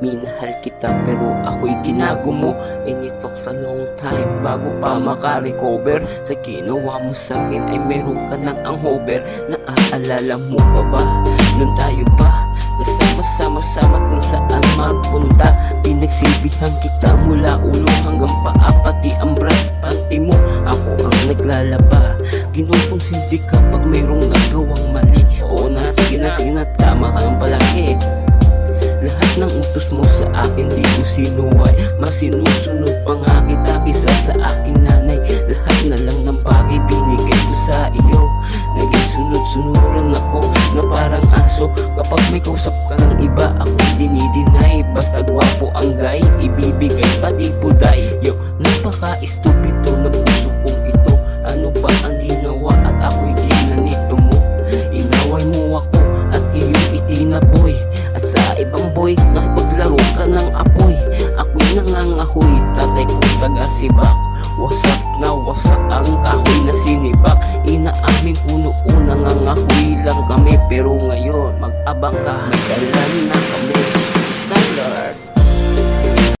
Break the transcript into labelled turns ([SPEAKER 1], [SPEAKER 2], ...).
[SPEAKER 1] Minahal kita pero ako'y ginago mo. And it talks a long time bago pa makarecover. Sa ginawa mo sa akin ay meron ka ng ang hover Naaalala mo pa ba? Nung tayo pa Kasama-sama-sama kung saan mapunta Pinagsilbihan kita mula ulo hanggang paa Pati ang brand panty mo. Ako ang naglalaba. Ginupong sindi kapag mayroong nagawang mali ko sinuway Masinusunod pa nga kita kisa sa aking nanay. Lahat na lang ng bagay binigay ko sa iyo. Naging sunod-sunuran ako na parang aso. Kapag may kausap ka ng iba ako dinidinay. Basta gwapo ang guy, ibibigay pati puday Yo, napaka-estupido ng puso kong ito. Ano ba ang ginawa at ako'y ginanito mo? Inaway mo ako at iyong itinaboy. At sa ibang boy, nakipaglaro ka ng Ako'y nangangahoy, tatay ko taga-sibak. Wasak na wasak ang kahoy na sinibak. Inaamin ko noon nangangahoy lang kami. Pero ngayon, mag-abang ka. May